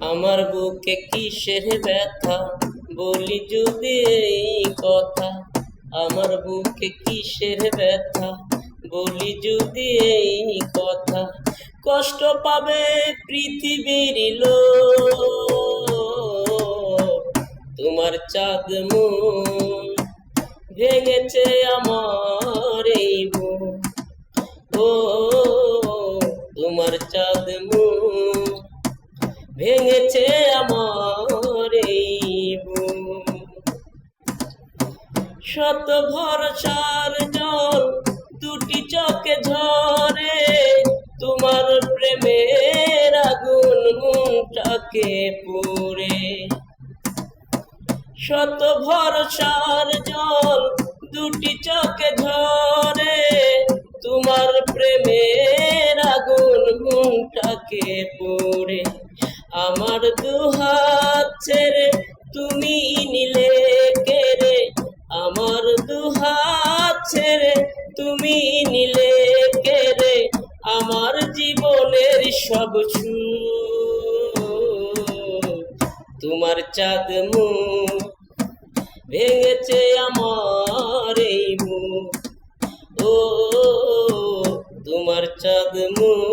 আমার বুকে কিসের ব্যথা? বলি যদি এই কথা, আমার বুকে কিসের ব্যথা? বলি যদি এই কথা, কষ্ট পাবে পৃথিবীর লোক। তোমার চাঁদ মন ভেঙেছে আমার এই ও, তোমার চাঁদ ভেঙেছে আমার। শত ভরসার জল দুটি চোখে ঝরে, তোমার প্রেমের আগুন মনটাকে পুরে শত ভরসার জল দুটি চোখে ঝরে, তোমার প্রেমের আগুন মনটাকে পড়ে আমার দুহাত ছেড়ে তুমি নিলে কেড়ে আমার দুহাত ছেড়ে তুমি নিলে কেড়ে আমার জীবনের সব তোমার চাঁদ ভেঙেছে আমার এই মুখ। ও, তোমার চাঁদ মুখ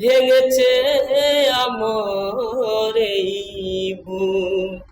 ভেঙেছে আমার এই বুক।